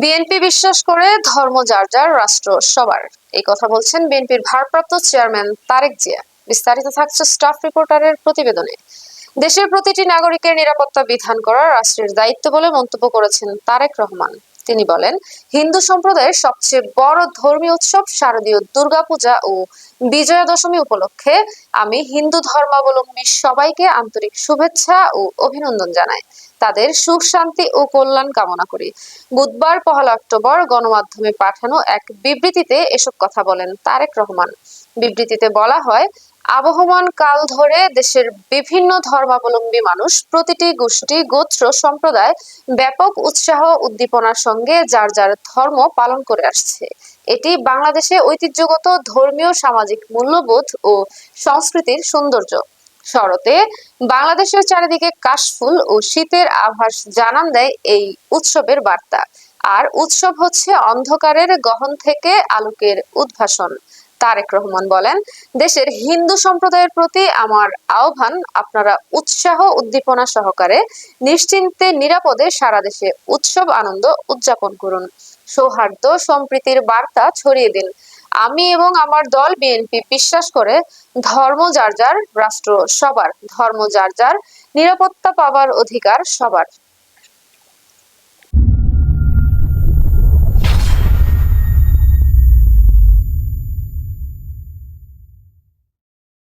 BNP বিশ্বাস করে ধর্ম যার যার, রাষ্ট্র সবার। এই কথা বলছেন বিএনপির ভারপ্রাপ্ত চেয়ারম্যান তারেক জিয়া। বিস্তারিত থাকছে স্টাফ রিপোর্টারের প্রতিবেদনে। দেশের প্রতিটি নাগরিকের নিরাপত্তা বিধান করা রাষ্ট্রের দায়িত্ব বলে মন্তব্য করেছেন তারেক রহমান। তিনি বলেন, হিন্দু সম্প্রদায়ের সবচেয়ে বড় ধর্মীয় উৎসব শারদীয় দুর্গাপূজা ও বিজয়া দশমী উপলক্ষে আমি হিন্দু ধর্মাবলম্বী সবাইকে আন্তরিক শুভেচ্ছা ও অভিনন্দন জানাই। তাদের সুখ, শান্তি ও কল্যাণ কামনা করি। বুধবার, পহেলা অক্টোবর গণমাধ্যমে পাঠানো এক বিবৃতিতে এসব কথা বলেন তারেক রহমান। বিবৃতিতে বলা হয়, আবহমান কাল ধরে দেশের বিভিন্ন ধর্মাবলম্বী মানুষ প্রতিটি গোষ্ঠী, গোত্র, সম্প্রদায় ব্যাপক উৎসাহ উদ্দীপনার সঙ্গে যার যার ধর্ম পালন করে আসছে। এটি বাংলাদেশে ঐতিহ্যগত, ধর্মীয়, সামাজিক মূল্যবোধ ও সংস্কৃতির সৌন্দর্য। শরতে বাংলাদেশের চারিদিকে কাশফুল ও শীতের আভাস জানান দেয় এই উৎসবের বার্তা। আর উৎসব হচ্ছে অন্ধকারের গহন থেকে আলোকের উদ্ভাসন। তারেক রহমান বলেন, দেশের হিন্দু সম্প্রদায়ের প্রতি আমার আহ্বান, আপনারা উৎসাহ, উদ্দীপনা সহকারে নিশ্চিন্তে, নিরাপদে সারা দেশে উৎসব আনন্দ উদযাপন করুন। সৌহার্দ্য সম্প্রীতির বার্তা ছড়িয়ে দিন আমি এবং আমার দল বিএনপি বিশ্বাস করে ধর্ম যার যার, রাষ্ট্র সবার, ধর্ম যার যার, নিরাপত্তা পাবার অধিকার সবার।